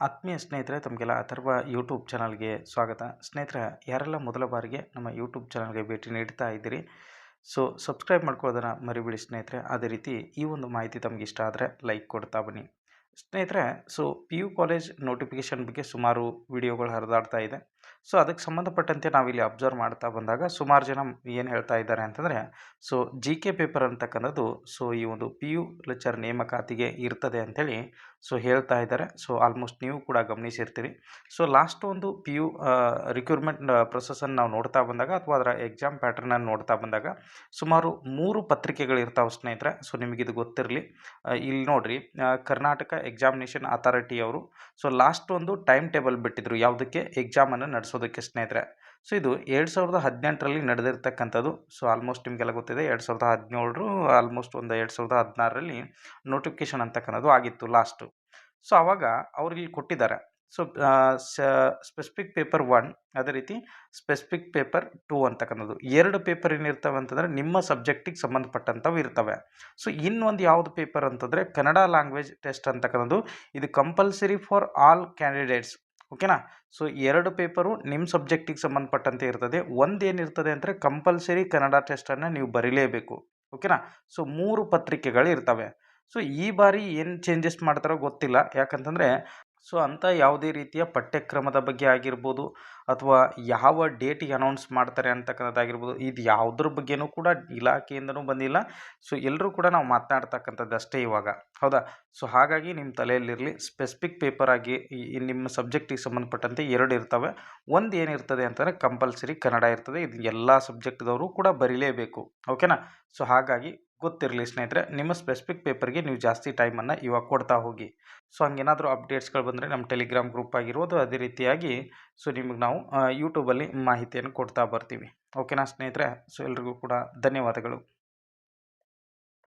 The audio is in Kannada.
ಆತ್ಮೀಯ ಸ್ನೇಹಿತರೆ, ತಮಗೆಲ್ಲ ಅಥರ್ವ ಯೂಟ್ಯೂಬ್ ಚಾನಲ್ಗೆ ಸ್ವಾಗತ. ಸ್ನೇಹಿತರೆ, ಯಾರೆಲ್ಲ ಮೊದಲ ಬಾರಿಗೆ ನಮ್ಮ ಯೂಟ್ಯೂಬ್ ಚಾನಲ್ಗೆ ಭೇಟಿ ನೀಡ್ತಾ ಇದ್ದೀರಿ, ಸೊ ಸಬ್ಸ್ಕ್ರೈಬ್ ಮಾಡ್ಕೊಳ್ಳೋದನ್ನು ಮರಿಬೇಡಿ ಸ್ನೇಹಿತರೆ. ಅದೇ ರೀತಿ ಈ ಒಂದು ಮಾಹಿತಿ ತಮಗೆ ಇಷ್ಟ ಆದರೆ ಲೈಕ್ ಕೊಡ್ತಾ ಬನ್ನಿ. ಸ್ನೇಹಿತರೆ, so P U college notification ಬಗ್ಗೆ ಸುಮಾರು ವಿಡಿಯೋಗಳು ಹರಿದಾಡ್ತಾ ಇದೆ. ಸೊ, ಅದಕ್ಕೆ ಸಂಬಂಧಪಟ್ಟಂತೆ ನಾವಿಲ್ಲಿ ಅಬ್ಸರ್ವ್ ಮಾಡ್ತಾ ಬಂದಾಗ ಸುಮಾರು ಜನ ಏನು ಹೇಳ್ತಾ ಇದ್ದಾರೆ ಅಂತಂದರೆ, ಸೊ ಜಿ ಕೆ ಪೇಪರ್ ಅಂತಕ್ಕಂಥದ್ದು, ಸೊ, ಈ ಒಂದು ಪಿ ಯು ಲೆಕ್ಚರ್ ನೇಮಕಾತಿಗೆ ಇರ್ತದೆ ಅಂಥೇಳಿ, ಸೊ, ಹೇಳ್ತಾ ಇದ್ದಾರೆ. ಸೊ ಆಲ್ಮೋಸ್ಟ್ ನೀವು ಕೂಡ ಗಮನಿಸಿರ್ತೀರಿ. ಸೊ ಲಾಸ್ಟ್ ಒಂದು ಪಿ ಯು ರಿಕ್ರೂಟ್ಮೆಂಟ್ ಪ್ರೊಸೆಸನ್ನು ನಾವು ನೋಡ್ತಾ ಬಂದಾಗ ಅಥವಾ ಅದರ ಎಕ್ಸಾಮ್ ಪ್ಯಾಟರ್ನನ್ನು ನೋಡ್ತಾ ಬಂದಾಗ ಸುಮಾರು ಮೂರು ಪತ್ರಿಕೆಗಳು ಇರ್ತಾವೆ ಸ್ನೇಹಿತರೆ. ಸೊ ನಿಮಗಿದು ಗೊತ್ತಿರಲಿ. ಇಲ್ಲಿ ನೋಡಿರಿ ಕರ್ನಾಟಕ ಎಕ್ಸಾಮಿನೇಷನ್ ಅಥಾರಿಟಿ ಅವರು, ಸೊ ಲಾಸ್ಟ್ ಒಂದು ಟೈಮ್ ಟೇಬಲ್ ಬಿಟ್ಟಿದ್ರು. ಯಾವುದಕ್ಕೆ? ಎಕ್ಸಾಮನ್ನು ನಡೆಸೋದಕ್ಕೆ ಸ್ನೇಹಿತರೆ. ಸೊ, ಇದು ಎರಡು ಸಾವಿರದ ಹದಿನೆಂಟರಲ್ಲಿ ನಡೆದಿರ್ತಕ್ಕಂಥದ್ದು. ಸೊ ಆಲ್ಮೋಸ್ಟ್ ನಿಮಗೆಲ್ಲ ಗೊತ್ತಿದೆ, ಎರಡು ಸಾವಿರದ ಹದಿನೇಳರು ಆಲ್ಮೋಸ್ಟ್ ಒಂದು ಎರಡು ಸಾವಿರದ ಹದಿನಾರರಲ್ಲಿ ನೋಟಿಫಿಕೇಶನ್ ಅಂತಕ್ಕಂಥದ್ದು ಆಗಿತ್ತು ಲಾಸ್ಟು ಸೊ ಆವಾಗ ಅವ್ರಿಗೆ ಕೊಟ್ಟಿದ್ದಾರೆ. ಸೊ ಸ್ಪೆಸಿಫಿಕ್ ಪೇಪರ್ ಒನ್ ಅದೇ ರೀತಿ ಸ್ಪೆಸಿಫಿಕ್ ಪೇಪರ್ ಟೂ ಅಂತಕ್ಕಂಥದ್ದು. ಎರಡು ಪೇಪರ್ ಏನಿರ್ತವೆ ಅಂತಂದರೆ ನಿಮ್ಮ ಸಬ್ಜೆಕ್ಟಿಗೆ ಸಂಬಂಧಪಟ್ಟಂಥವು ಇರ್ತವೆ. ಸೊ, ಇನ್ನೊಂದು ಯಾವುದು ಪೇಪರ್ ಅಂತಂದರೆ ಕನ್ನಡ ಲ್ಯಾಂಗ್ವೇಜ್ ಟೆಸ್ಟ್ ಅಂತಕ್ಕಂಥದ್ದು. ಇದು ಕಂಪಲ್ಸರಿ ಫಾರ್ ಆಲ್ ಕ್ಯಾಂಡಿಡೇಟ್ಸ್ ಓಕೆನಾ? ಸೊ ಎರಡು ಪೇಪರು ನಿಮ್ಮ ಸಬ್ಜೆಕ್ಟಿಗೆ ಸಂಬಂಧಪಟ್ಟಂತೆ ಇರ್ತದೆ. ಒಂದೇನಿರ್ತದೆ ಅಂದರೆ ಕಂಪಲ್ಸರಿ ಕನ್ನಡ ಟೆಸ್ಟನ್ನು ನೀವು ಬರೀಲೇಬೇಕು. ಓಕೆನಾ? ಸೊ ಮೂರು ಪತ್ರಿಕೆಗಳು ಇರ್ತವೆ. ಸೊ ಈ ಬಾರಿ ಏನು ಚೇಂಜಸ್ ಮಾಡ್ತಾರೋ ಗೊತ್ತಿಲ್ಲ. ಯಾಕಂತಂದರೆ ಸೊ ಅಂಥ ಯಾವುದೇ ರೀತಿಯ ಪಠ್ಯಕ್ರಮದ ಬಗ್ಗೆ ಆಗಿರ್ಬೋದು ಅಥವಾ ಯಾವ ಡೇಟಿಗೆ ಅನೌನ್ಸ್ ಮಾಡ್ತಾರೆ ಅಂತಕ್ಕಂಥದ್ದಾಗಿರ್ಬೋದು ಇದು ಯಾವುದ್ರ ಬಗ್ಗೆನೂ ಕೂಡ ಇಲಾಖೆಯಿಂದನೂ ಬಂದಿಲ್ಲ. ಸೊ ಎಲ್ಲರೂ ಕೂಡ ನಾವು ಮಾತನಾಡ್ತಕ್ಕಂಥದ್ದು ಅಷ್ಟೇ ಇವಾಗ. ಹೌದಾ? ಸೊ ಹಾಗಾಗಿ ನಿಮ್ಮ ತಲೆಯಲ್ಲಿರಲಿ ಸ್ಪೆಸಿಫಿಕ್ ಪೇಪರ್ ಆಗಿ ನಿಮ್ಮ ಸಬ್ಜೆಕ್ಟಿಗೆ ಸಂಬಂಧಪಟ್ಟಂತೆ ಎರಡು ಇರ್ತವೆ. ಒಂದು ಏನಿರ್ತದೆ ಅಂತಂದರೆ ಕಂಪಲ್ಸರಿ ಕನ್ನಡ ಇರ್ತದೆ. ಇದು ಎಲ್ಲ ಸಬ್ಜೆಕ್ಟ್ದವರು ಕೂಡ ಬರೀಲೇಬೇಕು. ಓಕೆನಾ ಸೊ ಹಾಗಾಗಿ ಗೊತ್ತಿರಲಿ ಸ್ನೇಹಿತರೆ, ನಿಮ್ಮ ಸ್ಪೆಸಿಫಿಕ್ ಪೇಪರ್ಗೆ ನೀವು ಜಾಸ್ತಿ ಟೈಮನ್ನು ಇವಾಗ ಕೊಡ್ತಾ ಹೋಗಿ. ಸೊ ಹಂಗೇನಾದರೂ ಅಪ್ಡೇಟ್ಸ್ಗಳು ಬಂದರೆ ನಮ್ಮ ಟೆಲಿಗ್ರಾಮ್ ಗ್ರೂಪ್ ಆಗಿರ್ಬೋದು, ಅದೇ ರೀತಿಯಾಗಿ ಸೊ ನಿಮಗೆ ನಾವು ಯೂಟ್ಯೂಬಲ್ಲಿ ಮಾಹಿತಿಯನ್ನು ಕೊಡ್ತಾ ಬರ್ತೀವಿ. ಓಕೆನಾ ಸ್ನೇಹಿತರೆ? ಸೊ ಎಲ್ರಿಗೂ ಕೂಡ ಧನ್ಯವಾದಗಳು.